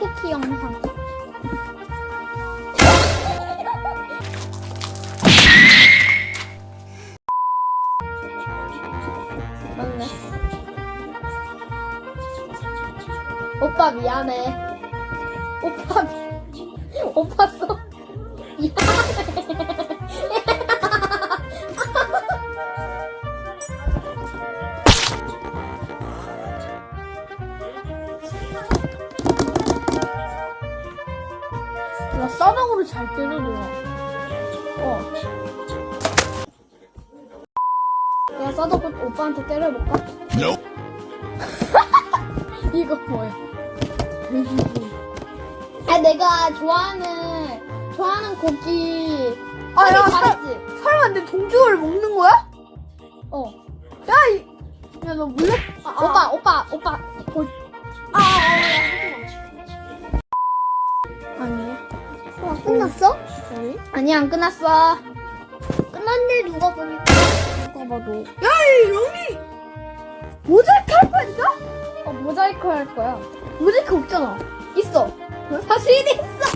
삐 영상. 맞네. 오빠 미안해. 오빠 미... 오빠 써. 미안해. 나 싸닥으로 잘 때려들어. 어. 내가 싸닥 오빠한테 때려볼까? 이거 뭐야? 아, 내가 좋아하는, 좋아하는 고기. 아, 야, 야, 사- 잘했지? 설마 내 동주를 먹는 거야? 어. 야, 이, 야, 너 몰래? 아, 아, 오빠, 오빠, 오빠. 고... 끝났어? 응? 아니야, 안 끝났어. 끝났네, 누가 보니까. 누가 봐도. 야, 이 롱이 모자이크 할 거야, 진짜? 어, 모자이크 할 거야. 모자이크 없잖아. 있어. 사실 있어.